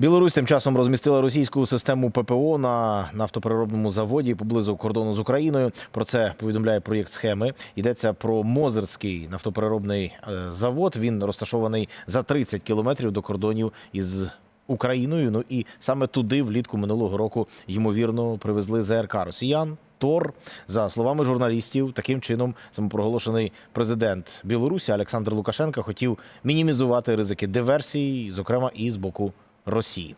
Білорусь тим часом розмістила російську систему ППО на нафтопереробному заводі поблизу кордону з Україною. Про це повідомляє проєкт схеми. Йдеться про Мозерський нафтопереробний е, завод. Він розташований за 30 кілометрів до кордонів із Україною. Ну і саме туди влітку минулого року ймовірно привезли ЗРК Росіян. Тор, за словами журналістів, таким чином самопроголошений президент Білорусі Олександр Лукашенко хотів мінімізувати ризики диверсії, зокрема і з боку Росії.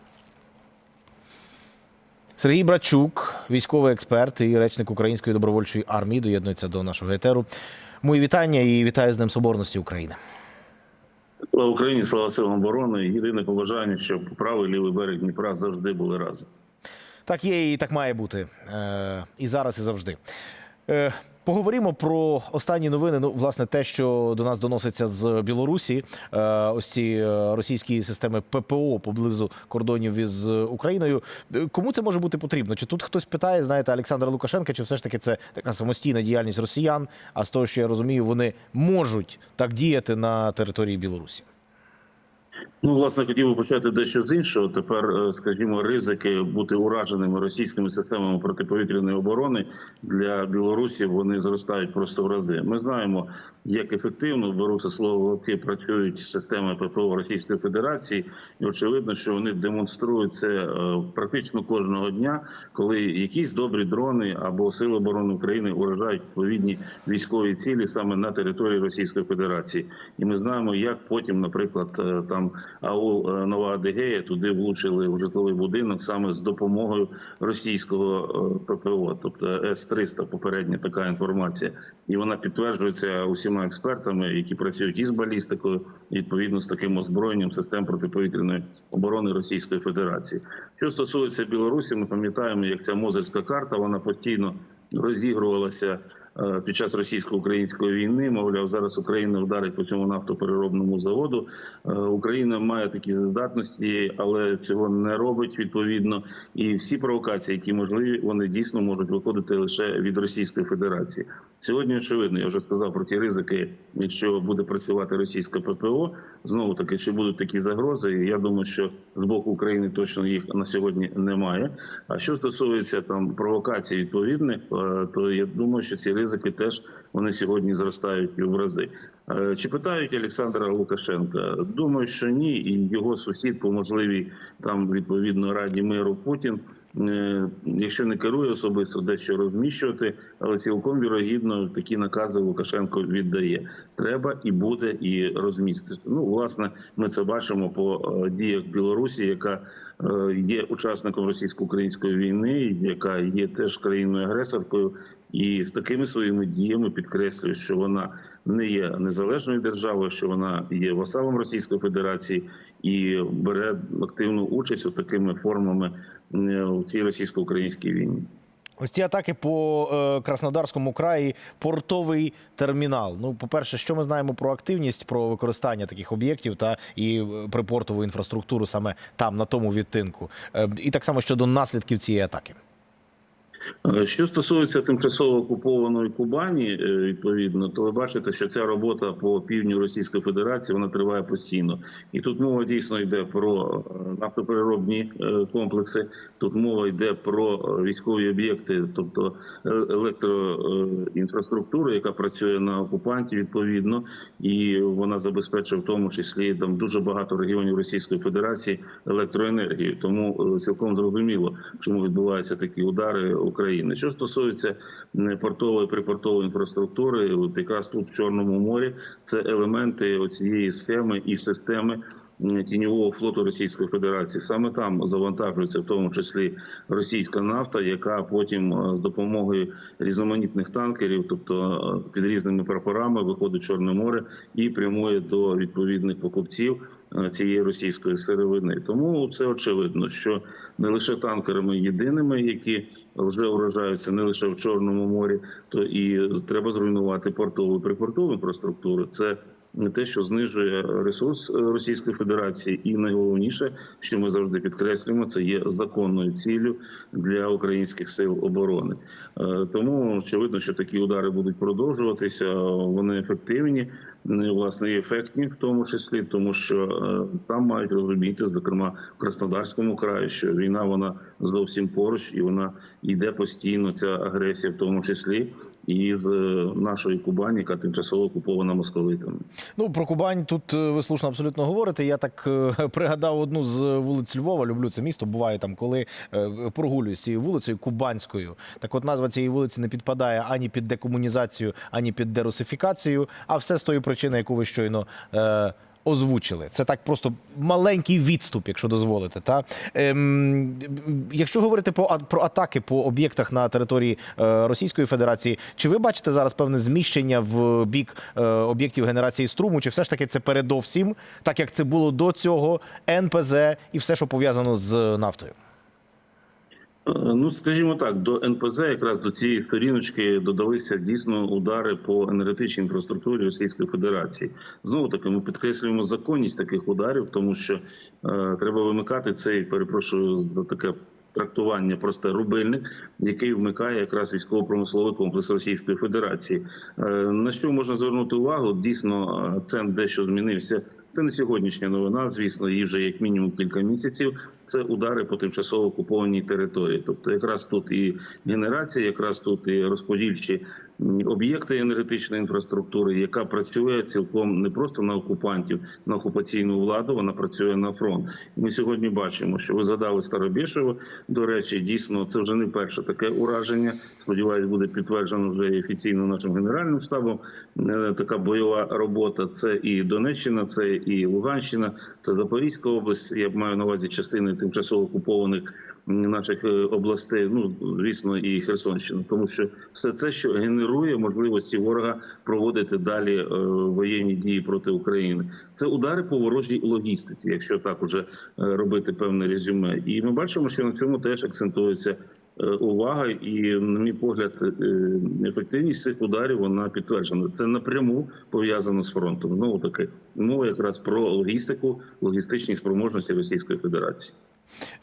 Сергій Брачук, військовий експерт і речник Української добровольчої армії, доєднується до нашого етеру. Мої вітання і вітаю з Днем Соборності України. Слава Україні, слава силам оборони. Єдине побажання, щоб правий і лівий берег Дніпра завжди були разом. Так є і так має бути. Е, і зараз, і завжди. Поговоримо про останні новини. Ну, власне, те, що до нас доноситься з Білорусі, е, ось ці е, російські системи ППО поблизу кордонів із Україною. Е, Кому це може бути потрібно? Чи тут хтось питає, знаєте, Олександра Лукашенка, чи все ж таки це така самостійна діяльність росіян? А з того, що я розумію, вони можуть так діяти на території Білорусі? Ну, власне, хотів би почати дещо з іншого. Тепер, е, скажімо, ризики бути ураженими російськими системами протиповітряної оборони для Білорусі вони зростають просто в рази. Ми знаємо, як ефективно беруться слово в лапки працюють системи ППО Російської Федерації, і очевидно, що вони демонструють це е, практично кожного дня, коли якісь добрі дрони або сили оборони України уражають відповідні військові цілі саме на території Російської Федерації. І ми знаємо, як потім, наприклад, е, там АУ е, Нова Адегея туди влучили в житловий будинок саме з допомогою російського е, ППО, тобто С-300, попередня така інформація, і вона підтверджується усіма експертами, які працюють із балістикою, відповідно з таким озброєнням систем протиповітряної оборони Російської Федерації. Що стосується Білорусі, ми пам'ятаємо, як ця мозерська карта вона постійно розігрувалася під час російсько-української війни. Мовляв, зараз Україна вдарить по цьому нафтопереробному заводу. Е, Україна має такі здатності, але цього не робить відповідно. І всі провокації, які можливі, вони дійсно можуть виходити лише від Російської Федерації. Сьогодні очевидно, я вже сказав про ті ризики, якщо буде працювати російська ППО. Знову таки, чи будуть такі загрози? Я думаю, що з боку України точно їх на сьогодні немає. А що стосується там провокацій відповідних, е, то я думаю, що ці ризики теж вони сьогодні зростають в рази. Е, Чи питають Олександра Лукашенка? Думаю, що ні, і його сусід по можливій там відповідно раді миру Путін. Е, Якщо не керує особисто дещо розміщувати, але цілком вірогідно такі накази Лукашенко віддає. Треба і буде і розмістити. Ну, власне, ми це бачимо по е, діях Білорусі, яка е, є учасником російсько-української війни, яка є теж країною агресоркою, і з такими своїми діями підкреслює, що вона не є незалежною державою, що вона є васалом Російської Федерації і бере активну участь у такими формами в цій російсько-українській війні. Ось ці атаки по е, Краснодарському краї, портовий термінал. Ну, по-перше, що ми знаємо про активність, про використання таких об'єктів та і е, припортову інфраструктуру саме там, на тому відтинку. Е, і так само щодо наслідків цієї атаки. Е, Що стосується тимчасово окупованої Кубані, е, відповідно, то ви бачите, що ця робота по півдню Російської Федерації вона триває постійно, і тут мова дійсно йде про е, нафтопереробні комплекси. Тут мова йде про військові об'єкти, тобто електроінфраструктуру, яка працює на окупанті, відповідно, і вона забезпечує в тому числі там дуже багато регіонів Російської Федерації електроенергією. Тому цілком зрозуміло, чому відбуваються такі удари України. Що стосується портової припортової інфраструктури, от якраз тут в Чорному морі це елементи цієї схеми і системи. Тіньового флоту Російської Федерації саме там завантажується в тому числі російська нафта, яка потім е, з допомогою різноманітних танкерів, тобто е, під різними прапорами, виходить в Чорне море і прямує до відповідних покупців е, цієї російської сировини. Тому це очевидно, що не лише танкерами єдиними, які вже вражаються не лише в Чорному морі, то і треба зруйнувати портову і припортову інфраструктуру. Це те, що знижує ресурс е, Російської Федерації, і найголовніше, що ми завжди підкреслюємо, це є законною ціллю для українських сил оборони. Е, Тому очевидно, що такі удари будуть продовжуватися. Вони ефективні, не, власне і ефектні, в тому числі, тому що е, там мають розуміти, зокрема в Краснодарському краї, що війна вона зовсім поруч, і вона йде постійно. Ця агресія, в тому числі і з е, нашої Кубані, яка тимчасово окупована московитами. Ну про Кубань тут е, ви слушно абсолютно говорите. Я так е, пригадав одну з вулиць Львова. Люблю це місто. Буваю там, коли прогулююсь цією вулицею Кубанською. Так, от назва цієї вулиці не підпадає ані під декомунізацію, ані під дерусифікацію, а все з тої причини, яку ви щойно. Озвучили це так просто маленький відступ, якщо дозволите. Та ем, якщо говорити про, про атаки по об'єктах на території е, Російської Федерації, чи ви бачите зараз певне зміщення в бік е, об'єктів генерації струму? Чи все ж таки це передовсім, так як це було до цього, НПЗ і все, що пов'язано з нафтою? Е, Ну, скажімо так, до НПЗ, якраз до цієї сторіночки додалися дійсно удари по енергетичній інфраструктурі Російської Федерації. Знову таки, ми підкреслюємо законність таких ударів, тому що е, треба вимикати цей, перепрошую за таке трактування, просте рубильник, який вмикає якраз військово-промисловий комплекс Російської Федерації. Е, на що можна звернути увагу? Дійсно, акцент дещо змінився. Це не сьогоднішня новина, звісно, її вже як мінімум кілька місяців. Це удари по тимчасово окупованій території. Тобто, якраз тут і генерація, якраз тут і розподільчі об'єкти енергетичної інфраструктури, яка працює цілком не просто на окупантів, на окупаційну владу. Вона працює на фронт. Ми сьогодні бачимо, що ви задали Старобєшево. До речі, дійсно, це вже не перше таке ураження. Сподіваюсь, буде підтверджено вже офіційно нашим генеральним штабом. Е, Така бойова робота. Це і Донеччина, це і Луганщина, це Запорізька область. Я маю на увазі частини тимчасово окупованих наших е, областей. Ну звісно, і Херсонщина, тому що все це, що генерує можливості ворога проводити далі е, воєнні дії проти України. Це удари по ворожій логістиці, якщо так уже е, робити певне резюме. І ми бачимо, що на цьому теж акцентується увага, і на мій погляд, ефективність цих ударів вона підтверджена. Це напряму пов'язано з фронтом. Знову таки мова якраз про логістику, логістичні спроможності Російської Федерації.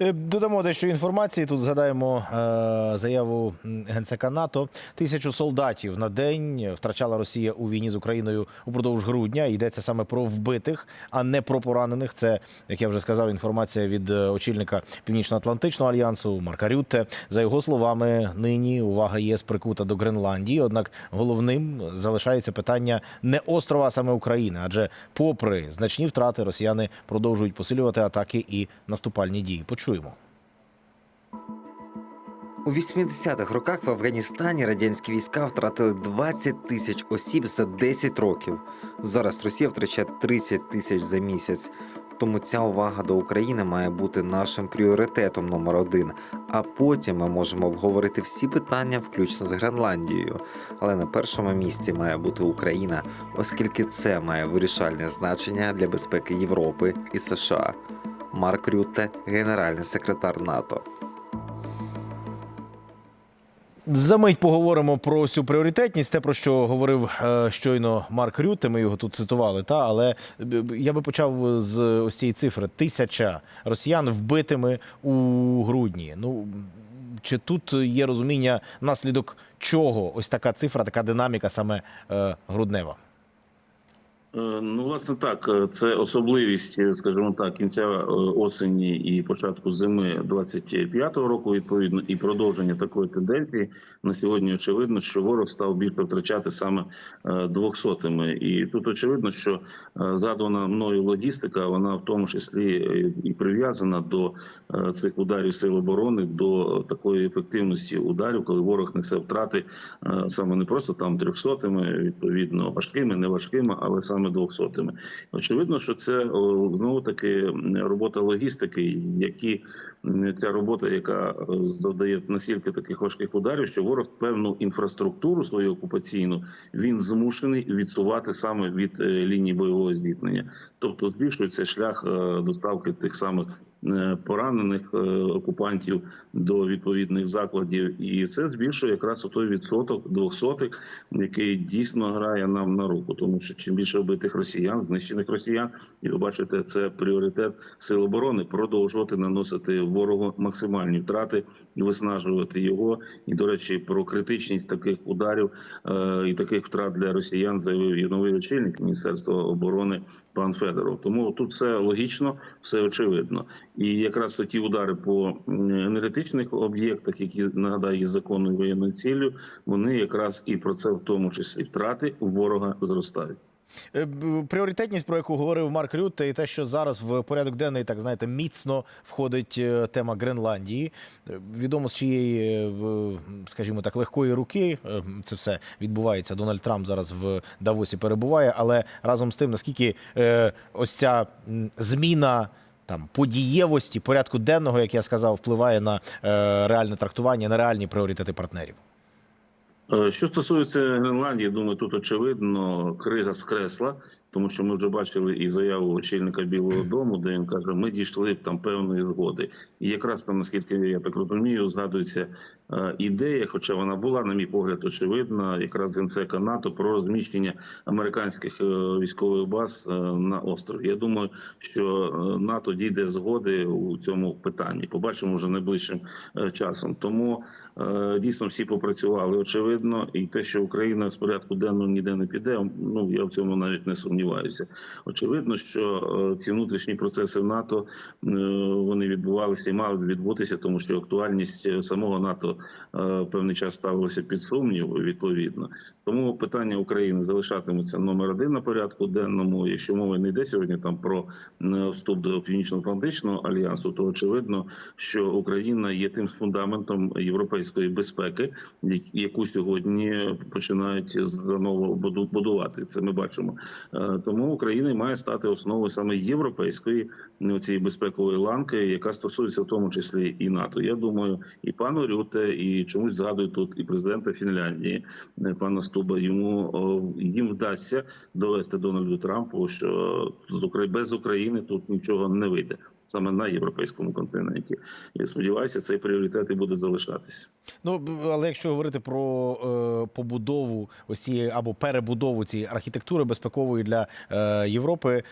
Е, Додамо дещо інформації. Тут згадаємо е, заяву генсека НАТО. Тисячу солдатів на день втрачала Росія у війні з Україною упродовж грудня. Йдеться саме про вбитих, а не про поранених. Це, як я вже сказав, інформація від е, очільника Північно-Атлантичного альянсу Марка Рютте. За його словами, нині увага ЄС прикута до Гренландії. Однак головним залишається питання не острова, а саме України. Адже, попри значні втрати, росіяни продовжують посилювати атаки і наступальні дії. Почуємо. У 80-х роках в Афганістані радянські війська втратили 20 тисяч осіб за 10 років. Зараз Росія втрачає 30 тисяч за місяць. Тому ця увага до України має бути нашим пріоритетом номер один. А потім ми можемо обговорити всі питання, включно з Гренландією. Але на першому місці має бути Україна, оскільки це має вирішальне значення для безпеки Європи і США. Марк Рютте, генеральний секретар НАТО. Замить поговоримо про цю пріоритетність, те про що говорив е, щойно Марк Рютте. Ми його тут цитували. Та але е, я би почав з ось цієї цифри: тисяча росіян вбитими у грудні. Ну чи тут є розуміння наслідок чого? Ось така цифра, така динаміка саме е, груднева. Е, Ну, власне, так, е, це особливість, е, скажімо так, кінця осені і початку зими 25-го року, відповідно, і продовження такої тенденції. На сьогодні очевидно, що ворог став більше втрачати саме двохсотими. І тут очевидно, що задана мною логістика, вона в тому числі і прив'язана до цих ударів сил оборони, до такої ефективності ударів, коли ворог несе втрати саме не просто там трьохсотими, відповідно важкими, не важкими, але саме двохсотими. Очевидно, що це знову таки робота логістики, які ця робота, яка е, завдає настільки таких важких ударів, що ворог певну інфраструктуру свою окупаційну він змушений відсувати саме від е, лінії бойового зіткнення, тобто збільшується шлях е, доставки тих самих поранених е, окупантів до відповідних закладів, і це збільшує якраз у той відсоток двохсотих, який дійсно грає нам на руку, тому що чим більше вбитих росіян, знищених росіян, і ви бачите, це пріоритет сил оборони продовжувати наносити ворогу максимальні втрати, і виснажувати його. І до речі, про критичність таких ударів е, і таких втрат для росіян заявив і новий очільник Міністерства оборони пан Федоров. Тому тут все логічно, все очевидно. І якраз то ті удари по енергетичних об'єктах, які нагадаю законною воєнною ціллю, вони якраз і про це в тому числі втрати ворога зростають. Е, Пріоритетність, про яку говорив Марк Рютте, і те, що зараз в порядок денний, так знаєте, міцно входить е, тема Гренландії. Е, Відомо з чиєї, скажімо так, легкої руки це все відбувається. Дональд Трамп зараз в Давосі перебуває, але разом з тим, наскільки ось ця зміна. Там подієвості порядку денного, як я сказав, впливає на е, реальне трактування, на реальні пріоритети партнерів. Е, Що стосується Гренландії, думаю, тут очевидно крига скресла, тому що ми вже бачили і заяву очільника Білого Дому, де він каже, ми дійшли там певної згоди. І якраз там, наскільки я так розумію, згадується е, ідея, хоча вона була, на мій погляд, очевидна, якраз генсека НАТО про розміщення американських е, військових баз е, на острові. Я думаю, що НАТО дійде згоди у цьому питанні. Побачимо вже найближчим часом. Тому дійсно всі попрацювали очевидно, і те, що Україна з порядку денного ніде не піде, ну я в цьому навіть не сумніваюся. Очевидно, що е, ці внутрішні процеси в НАТО е, вони відбувалися і мали б відбутися, тому що актуальність е, самого НАТО певний час ставилася під сумнів. Відповідно, тому питання України залишатимуться номер один на порядку денному. Якщо мова не йде сьогодні там про вступ до північно-атлантичного альянсу, то очевидно, що Україна є тим фундаментом європейської безпеки, яку сьогодні починають заново будувати. Це ми бачимо. Тому Україна має стати основою саме європейської ну, цієї безпекової ланки, яка стосується в тому числі і НАТО. Я думаю, і пану Рюте, і чомусь згадую тут і президента Фінляндії, е, пана Стуба. Йому їм вдасться довести Дональду Трампу, що без України тут нічого не вийде саме на європейському континенті. Я сподіваюся, цей пріоритет і буде залишатися. Ну але якщо говорити про е, побудову ось цієї або перебудову цієї архітектури безпекової для е, Європи,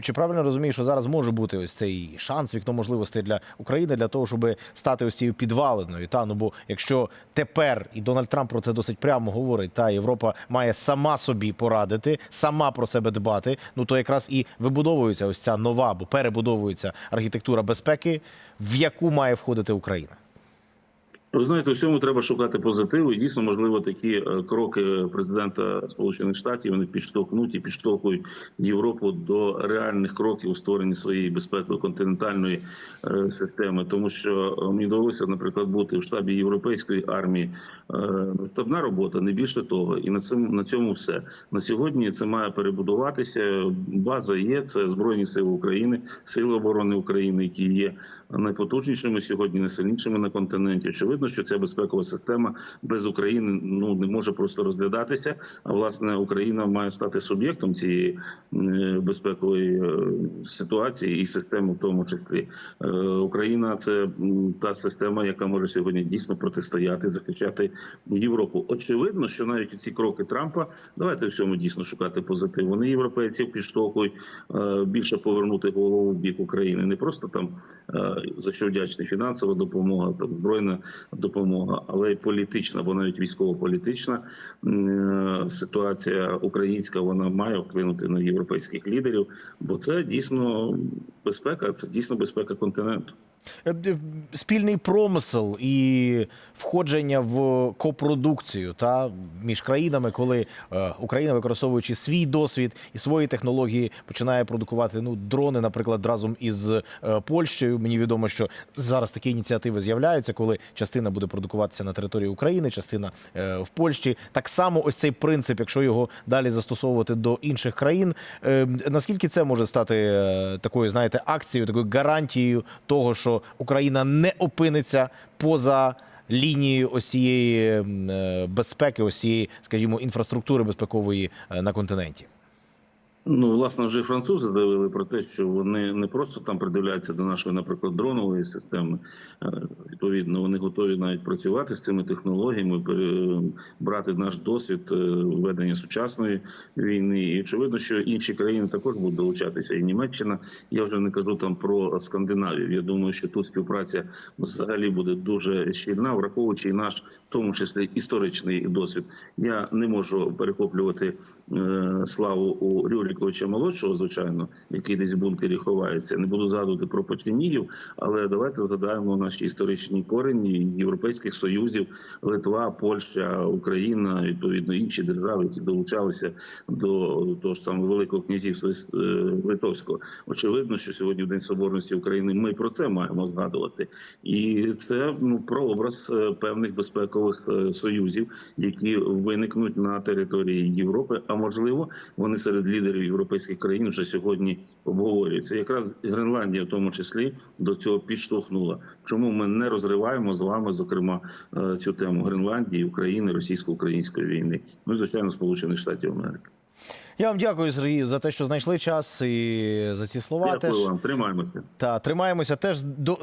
чи правильно розумію, що зараз може бути ось цей шанс, вікно можливостей для України для того, щоб стати ось цією підваленою? Та ну бо якщо тепер і Дональд Трамп про це досить прямо говорить, та Європа має сама собі порадити, сама про себе дбати. Ну то якраз і вибудовується ось ця нова, або перебудовується безпеки, в яку має входити Україна. Ви знаєте, у всьому треба шукати позитиву. Дійсно, можливо, такі е, кроки президента Сполучених Штатів вони підштовхнуть і підштовхують Європу до реальних кроків у створенні своєї безпекової континентальної е, системи. Тому що е, мені довелося, наприклад, бути в штабі європейської армії. Е, ну, Штабна робота, не більше того, і на цьому на цьому все на сьогодні. Це має перебудуватися. База є. Це збройні сили України, сили оборони України, які є найпотужнішими сьогодні, найсильнішими на континенті. Очевидно, що ця безпекова система без України ну не може просто розглядатися. А власне Україна має стати суб'єктом цієї е, безпекової е, ситуації і системи, в тому числі Е, Україна це та система, яка може сьогодні дійсно протистояти, захищати Європу. Очевидно, що навіть ці кроки Трампа давайте в цьому дійсно шукати позитив. Вони європейців підштовхують е, більше повернути голову в бік України, не просто там е, за що вдячна фінансова допомога, там збройна допомога, але й політична, або навіть військово-політична е, ситуація українська. Вона має вплинути на європейських лідерів, бо це дійсно безпека, це дійсно безпека континенту. Е, д- спільний промисел і входження в копродукцію та між країнами, коли е, Україна, використовуючи свій досвід і свої технології, починає продукувати ну дрони, наприклад, разом із е, Польщею. Мені відомо, що зараз такі ініціативи з'являються, коли частина буде продукуватися на території України, частина е, в Польщі. Так само, ось цей принцип, якщо його далі застосовувати до інших країн, е, наскільки це може стати е, такою, знаєте, акцією, такою гарантією того, що Україна не опиниться поза лінією м, е, безпеки, осієї, скажімо, інфраструктури безпекової е, на континенті. Ну, власне, вже французи заявили про те, що вони не просто там придивляються до нашої, наприклад, дронової системи. Е, Відповідно, вони готові навіть працювати з цими технологіями, пере- брати наш досвід е, ведення сучасної війни. І очевидно, що інші країни також будуть долучатися. І Німеччина, я вже не кажу там про Скандинавію. Я думаю, що тут співпраця взагалі буде дуже щільна, враховуючи і наш, в тому числі історичний досвід. Я не можу перехоплювати е, славу у Рюриковича молодшого, звичайно, який десь в бункері ховається. Не буду згадувати про Печенігів, але давайте згадаємо наші історичні корені європейських союзів: Литва, Польща, Україна, відповідно інші держави, які долучалися до того ж самого Великого князівства е, Литовського. Очевидно, що сьогодні в День Соборності України ми про це маємо згадувати, і це ну прообраз е, певних безпекових е, союзів, які виникнуть на території Європи. А можливо, вони серед лідерів європейських країн вже сьогодні обговорюються. Якраз Гренландія, в тому числі, до цього підштовхнула. Чому ми не розриваємо з вами, зокрема, е, цю тему Гренландії, України, російсько-української війни? Ну і звичайно, Сполучених Штатів Америки. Я вам дякую, Сергію, за те, що знайшли час і за ці слова. Дякую теж. вам, тримаємося. Та тримаємося теж до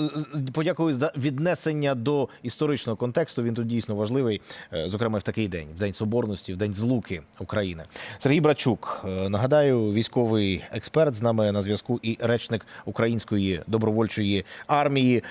подякую за віднесення до історичного контексту. Він тут дійсно важливий, е, зокрема в такий день, в день соборності, в день злуки України. Сергій Брачук, е, нагадаю, військовий експерт з нами на зв'язку і речник української добровольчої армії.